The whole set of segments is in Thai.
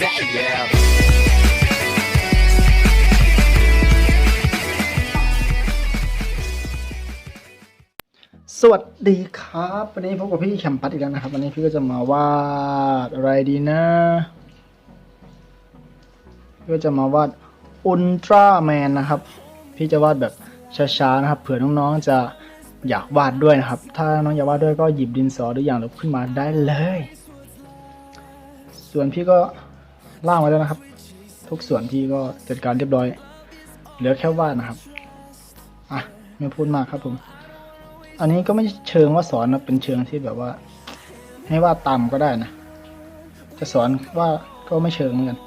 สวัสดีครับ วันนี้พบกับพี่แคมปัสอีกแล้วนะครับ วันนี้พี่ก็จะมาวาดอะไรดีนะพี่ก็จะมาวาดอุลตร้าแมนนะครับ พี่จะวาดแบบช้าๆนะครับ เผื่อน้องๆจะอยากวาดด้วยนะครับ ถ้าน้องอยากวาดด้วยก็หยิบดินสอหรืออย่างลบขึ้นมาได้เลย ส่วนพี่ก็ ล่างไว้แล้วนะครับ ทุกส่วนพี่ก็จัดการเรียบร้อย เหลือแค่วาดนะครับ อะไม่พูดมากครับผม อันนี้ก็ไม่เชิงว่าสอนนะเป็นเชิงที่แบบว่า ให้วาดตามก็ได้นะ จะสอนว่าก็ไม่เชิงเหมือนกัน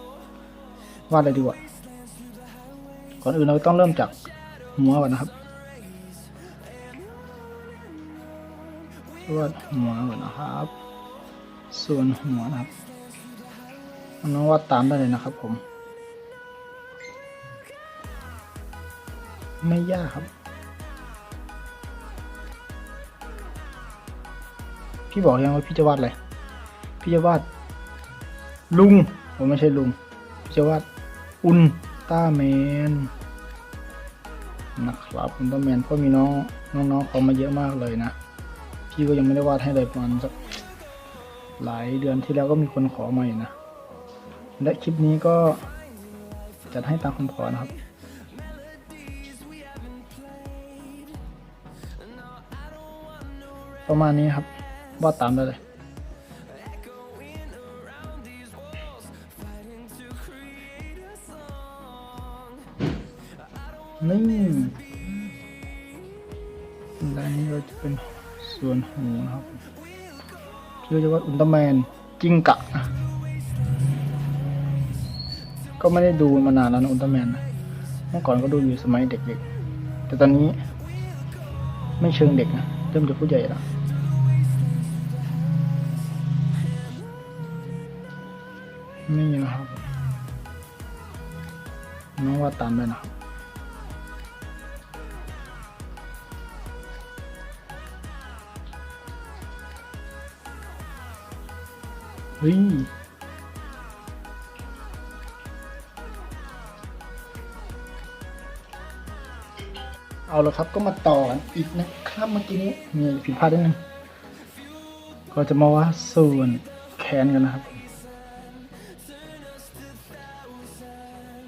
วาดเลยดีกว่าก่อนอื่นเราต้องเริ่มจากหัวก่อนนะครับวาดหัวก่อนนะครับ ส่วนหัวนะครับ น้องวาดตามได้เลยนะครับผม ไม่ยากครับ พี่บอกยังว่าพี่จะวาดอะไร พี่จะวาด ลุงผมไม่ใช่ลุง พี่จะวาดอุลตร้าแมนนะครับอุลตร้าแมนเพราะมีน้องน้องๆเขามาเยอะมากเลยนะ พี่ก็ยังไม่ได้วาดให้เลยประมาณสักหลายเดือนที่แล้วก็มีคนขอมาอยู่นะ และคลิปนี้ก็จัดให้ตามคำขอนะครับ ประมาณนี้ครับวาดตามได้เลยนี่ด้านนี้ก็จะเป็นส่วนหูนะครับเพี่ก็จะวาอุลตร้าแมนกิ้งกะ ก็ไม่ได้ดูมานานแล้วนะอุลตร้าแมนนะเมื่อก่อนก็ดูอยู่สมัยเด็กๆ แต่ตอนนี้ ไม่เชิงเด็กนะเริ่มจากผู้ใหญ่แล้วนี่นะครับน้องว่าตามด้นะเฮ้ย เอาละครับก็มาต่อกันอีกนะครับเมื่อกี้นี้มีผิดพลาดนิดนึงก็จะมาว่าส่วนแขนกันนะครับ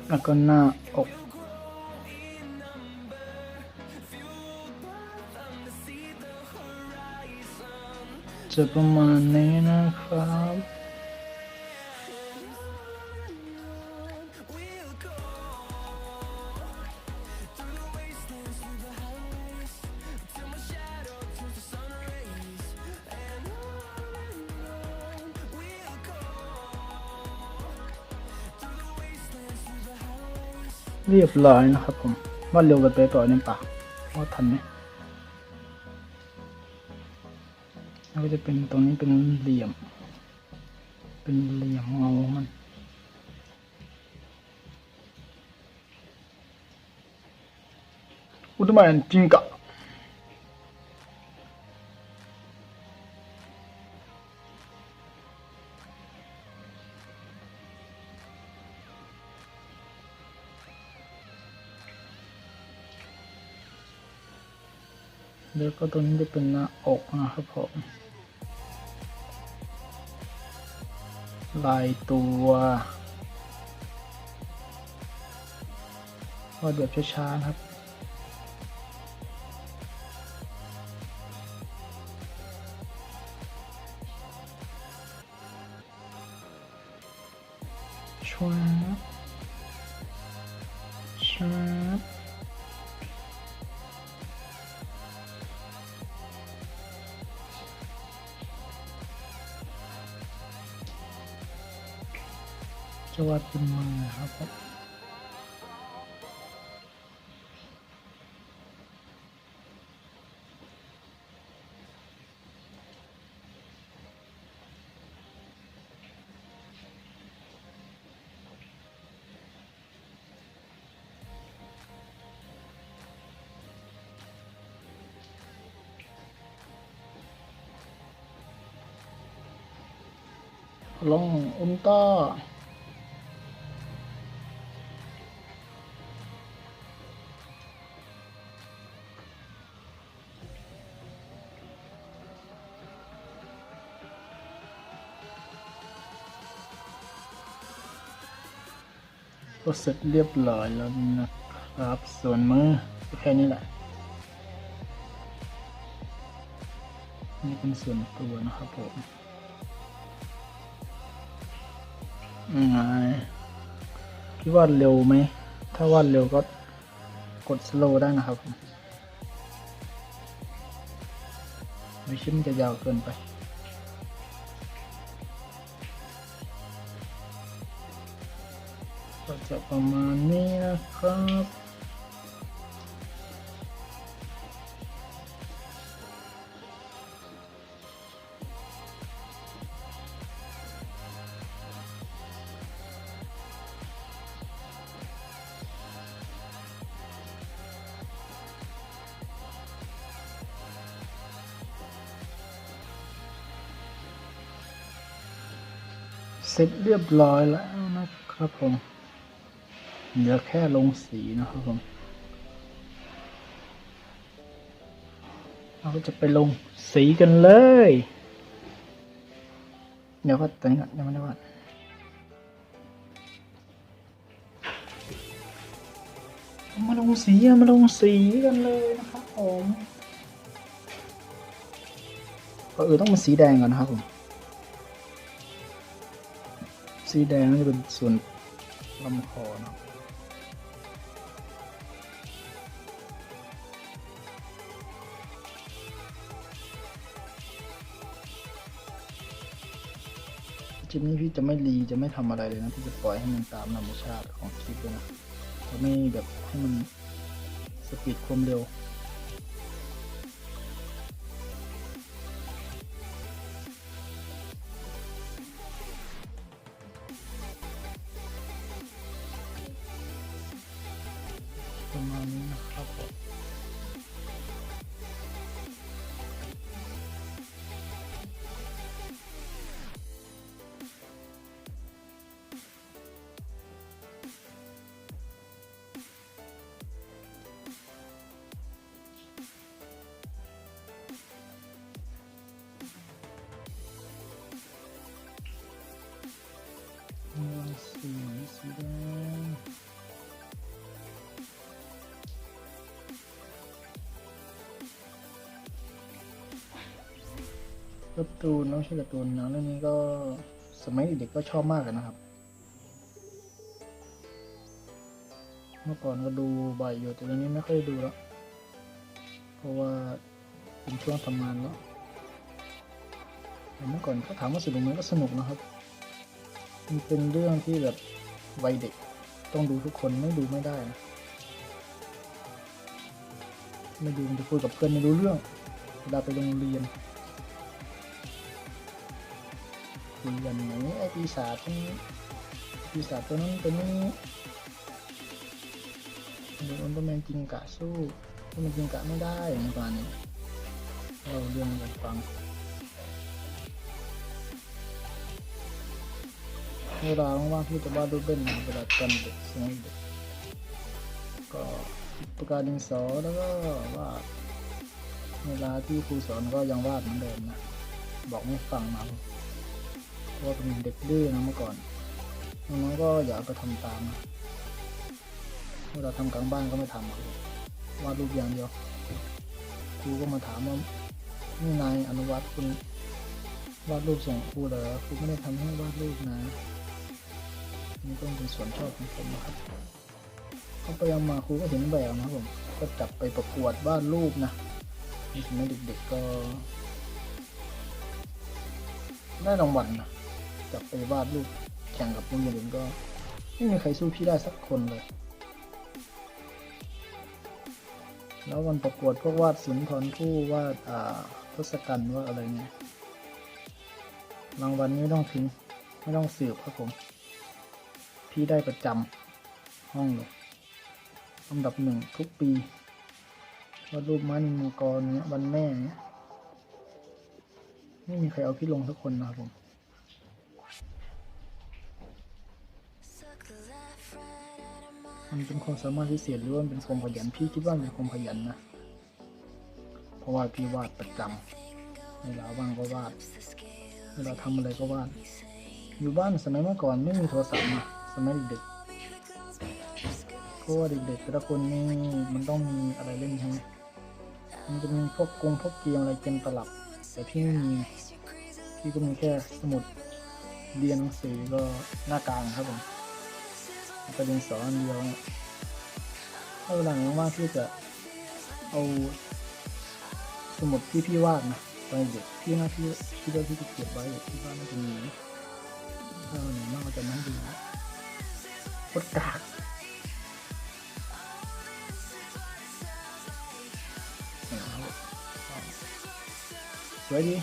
แล้วก็หน้าอกจะประมาณนี้นะครับ เรียบร้อยนะครับผมว่าเร็วกันไปต่อในปาว่าทันไหมแล้วก็จะเป็นตรงนี้เป็นเหลี่ยม เป็นเหลี่ยมเงามันอุตร้าแมนจิงกะ แล้วก็ตรงนี้จะเป็นหน้าอกนะครับผมลายตัววาดแบบช้าๆครับ ลงอุ้มก็ก็เสร็จเรียบร้อยแล้วนะครับ ส่วนมือแค่นี้แหละ นี่เป็นส่วนตัวนะครับผม ยังไงพี่วาดเร็วไหม ถ้าวาดเร็วก็กดสโลว์ได้นะครับผมไม่ชิ้นมันจะยาวเกินไปก็จะประมาณนี้นะครับ ร็จเรียบร้อยแล้วนะครับผมเหลือแค่ลงสีนะครับผม เราก็จะไปลงสีกันเลย เดี๋ยวก็ตัวนี้ก่อนยังไม่ได้ว่ามาลงสีอะมาลงสีกันเลยนะครับผมก็เออต้องเป็นสีแดงก่อนนะครับผม สีแดงน่าจะเป็นส่วนลำคอเนอะคลิปนี้พี่จะไม่รีจะไม่ทำอะไรเลยนะพี่จะปล่อยให้มันตามธรรมชาติของคลิปเลยนะจะไม่แบบให้มันสปีดความเร็ว การ์ตูนน้องชื่อการ์ตูนหนังเรื่องนี้ก็สมัยเด็กก็ชอบมากเลยนะครับ เมื่อก่อนก็ดูบ่อยอยู่แต่ตอนนี้ไม่ค่อยดูแล้วเพราะว่าเป็นช่วงทำงานแล้วแต่เมื่อก่อนก็ถามว่าสนุกไหมก็สนุกนะครับ มันเป็นเรื่องที่แบบวัยเด็กต้องดูทุกคนไม่ดูไม่ได้นะไม่ดูมันจะคุยกับเพื่อนไม่รู้เรื่องเวลาไปโรงเรียน คุยกันไหนไอ้ปีศาจนี้ปีศาจตัวนั้นตัวนี้เดี๋ยวอุลตร้าแมนจิงกะสู้อุลตร้าแมนจิงกะไม่ได้ในตอนนี้เราเรื่องกันฟังเวลาว่างๆพี่จะวาดรูปเล่นนะเวลาตอนเด็กสมัยเด็กก็ปากกาดินสอแล้วก็วาดเวลาที่ครูสอนก็ยังวาดเหมือนเดิมนะบอกไม่ฟังมาเรา ว่าเป็นเด็กดื้อนะเมื่อก่อนน้องๆก็อยากไปทำตามเมื่อเราทำกลางบ้านก็ไม่ทำอะวาดรูปอย่างเดียวครูก็มาถามว่านี่นายอนุวัตคุณวาดรูปส่งครูเหรอครูไม่ได้ทำให้วาดรูปนะนี่ก็เป็นส่วนชอบของผมนะครับเขาไปเอามาครูก็เห็นแบบนะครับผมก็จับไปประกวดวาดรูปนะในสมัยเด็กๆก็ได้รางวัลนะ จับไปวาดรูปแข่งกับโรงเรียนอื่นก็ไม่มีใครสู้พี่ได้สักคนเลย แล้ววันประกวดพวกวาดสุนทรภู่วาดอ่าทศกัณฐ์วาดอะไรเงี้ยรางวัลไม่ต้องทิ้งไม่ต้องสืบครับผม พี่ได้ประจำห้องเลยอันดับหนึ่งทุกปีวาดรูปม้านินมังกรเนี้ยวันแม่เนี้ยไม่มีใครเอาพี่ลงสักคนนะครับผม มันเป็นความสามารถพิเศษหรือว่ามันเป็นความขยันพี่คิดว่ามันเป็นความขยันนะ เพราะว่าพี่วาดประจำเวลาว่างก็วาด เวลาทำอะไรก็วาด อยู่บ้านสมัยเมื่อก่อนไม่มีโทรศัพท์นะสมัยเด็กเพราะว่าเด็กๆแต่ละคนนี่มันต้องมีอะไรเล่นใช่ไหมมันจะมีพวกกงพวกเกมอะไรเกมตลับ แต่พี่ไม่มีพี่ก็มีแค่สมุดเรียนหนังสือก็หน้ากลางครับผม แล้วก็นสอนอันเดียวถ้าเวลาหนว่างๆพี่จะเอาสมุดที่พี่วาดนะตอนเด็กพี่น่าพี่พี่ได้ที่จะเก็บไว้ที่บ้านน่าจะมีถ้าวันไหนว่าก็จะนั่งดูโคตรกากสวยดี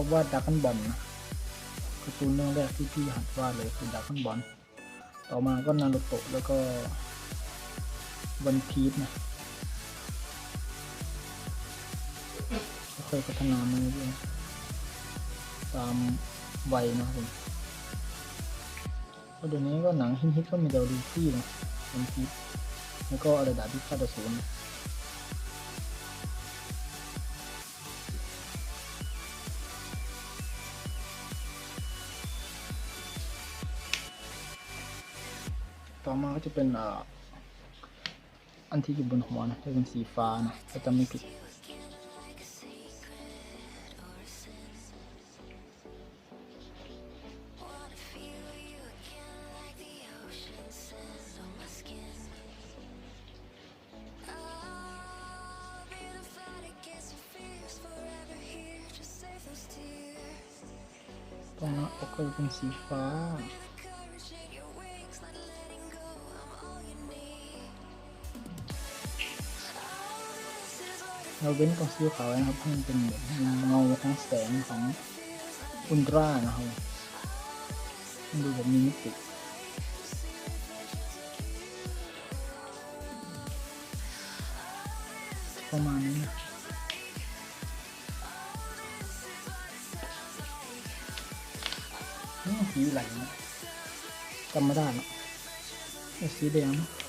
อบวาดดักกันบอลนะการ์ตูนเรื่องแรกที่พี่หัดวาดเลยคือดักกันบอลต่อมาก็นารูโตะแล้วก็วันพีชนะค่อยพัฒนามาเรื่อยๆตามวัยนะครับผมเดี๋ยวนี้ก็หนังฮิตๆก็มีเดลูฟี่นะวันพีชแล้วก็อะไรดาบพิฆาตอสูร ก็จะเป็นอ่าอันที่อยู่บนหัวนะจะเป็นสีฟ้านะถ้าจำไม่ผิดตรงหน้าอกก็จะเป็นสีฟ้า เราเว้นตรงสีขาวไว้นะครับให้มันเป็นแบบเงาทั้งแสงของอุลตร้านะครับดูแบบมีมิติประมาณนี้นะนี่สีไหลนะจำไม่ได้หรอกเอาสีแดงนะ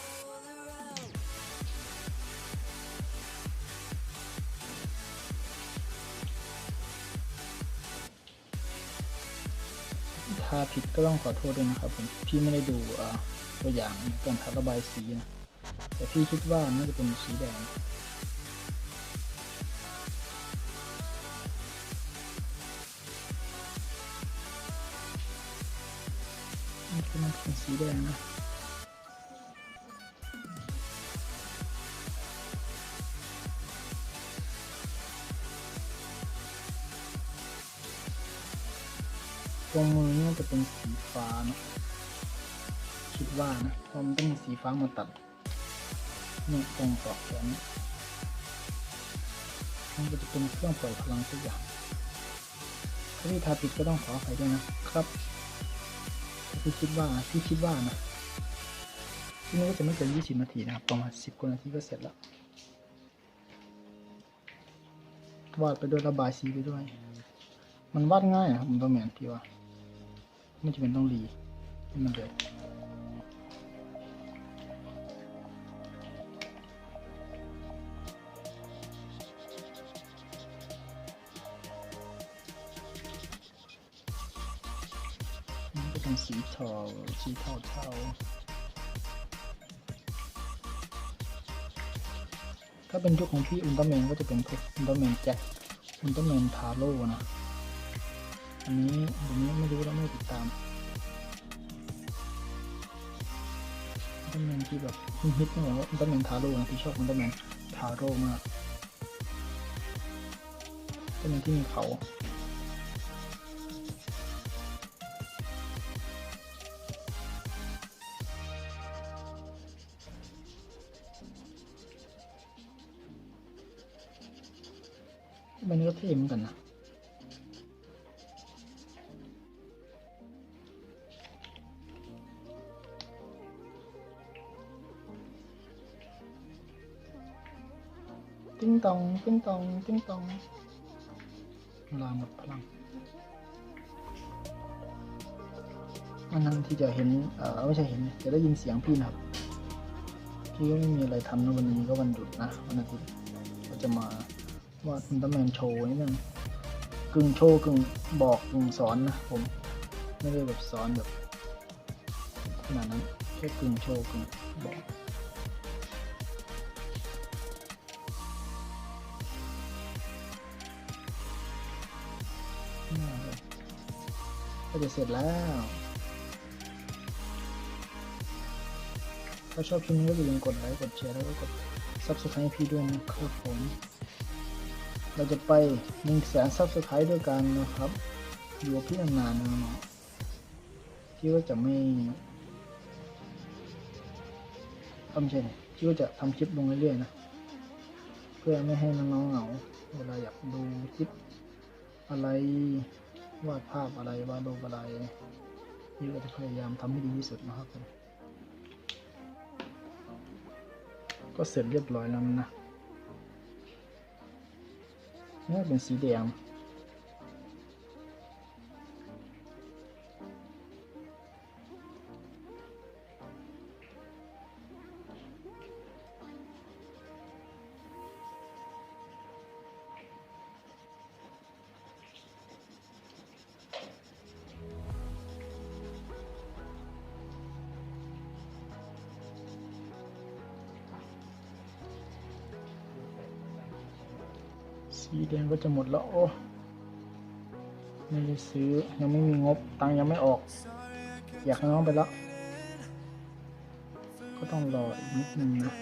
ผิดก็ต้องขอโทษด้วยนะครับผมพี่ไม่ได้ดูตัวอย่างการทาระบายสีนะแต่พี่คิดว่าน่าจะเป็นสีแดงนี่คือมันเป็นสีแดงนะ ตรงมือนี่น่าจะเป็นสีฟ้านะคิดว่านะเพราะมันต้องมีสีฟ้ามาตัดเนี่ยตรงปลอกแขนเนี่ยมันก็จะเป็นเครื่องปล่อยพลังทุกอย่างถ้าพี่ทาผิดก็ต้องขออภัยด้วยนะครับพี่คิดว่าพี่คิดว่านะที่นี่ก็จะไม่เกิน20นาทีนะครับประมาณ10กว่านาทีก็เสร็จแล้ววาดไปด้วยระบายสีไปด้วย มันวาดง่ายนะครับผมต้องเหมือนพี่ว่า ไม่จำเป็นต้องรีให้มันเร็วมันก็เป็นสีเทาสีเทาเทาถ้าเป็นยุคของพี่อุลตร้าแมนก็จะเป็นพวกอุลตร้าแมนแจ็คอุลตร้าแมนทาโร่นะ อันนี้ผมยังไม่รู้แล้วไม่ติดตามตร้าแมนที่แบบฮิตๆนี่แบบว่าตร้าแมนทาโร่นะที่ชอบอุลตร้าแมนทาโร่มากตร้าแมนที่มีเขามันก็เท่เหมือนกันนะ ติ้งตองติ้งตองติ้งตองลาหมดพลังนานที่จะเห็นเออไม่ใช่เห็น จะได้ยินเสียงพี่นะครับ พี่ก็ไม่มีอะไรทำนะวันนี้ก็วันหยุดนะวันอาทิตย์ก็จะมาวาดอุลตร้าแมนโชว์นิดนึงกึ่งโชว์กึ่งบอกกึ่งสอนนะผมไม่ได้แบบสอนแบบขนาดนั้นแค่กึ่งโชว์กึ่งบอก จะเสร็จแล้ว ถ้าชอบคลิปนี้ก็อย่าลืมกดไลค์กดแชร์แล้วก็กด subscribe พี่ด้วยนะครับผม เราจะไป1นึ่งแสน subscribe ด้วยกันนะครับอยู่พี่นานๆนะน้องๆพี่ก็จะไม่เอ้าไม่ใช่ดิพี่ก็จะทำคลิปลงเรื่อยๆนะเพื่อไม่ให้น้องๆเหงาเวลาอยากดูคลิปอะไร วาดภาพอะไรวาดรูปอะไรนี่ก็จะพยายามทำให้ดีที่สุดนะครับผมก็เสร็จเรียบร้อยแล้วนะนี่เป็นสีแดง สีแดงก็จะหมดแล้วโอ้ไม่ได้ซื้อยังไม่มีงบตังยังไม่ออก อยากน้องไปแล้ว ก็ต้องรออีกนิดนึงนะ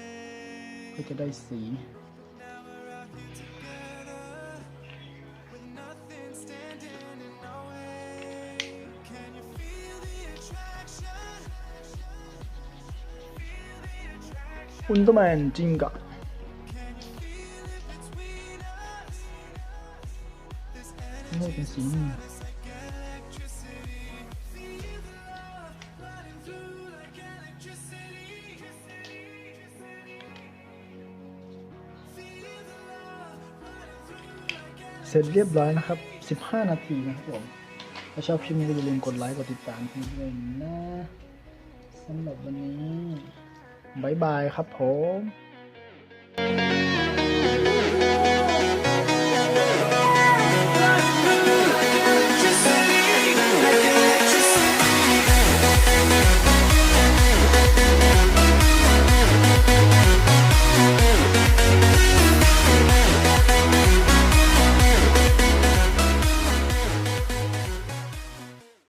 เพื่อจะได้สีอุลตร้า ริงเสร็จเรียบร้อยนะครับ 15 นาทีนะครับผม ถ้าชอบคลิปนี้ก็อย่าลืมกดไลค์ กดติดตามพี่ด้วยนะสำหรับวันนี้บายบายครับผม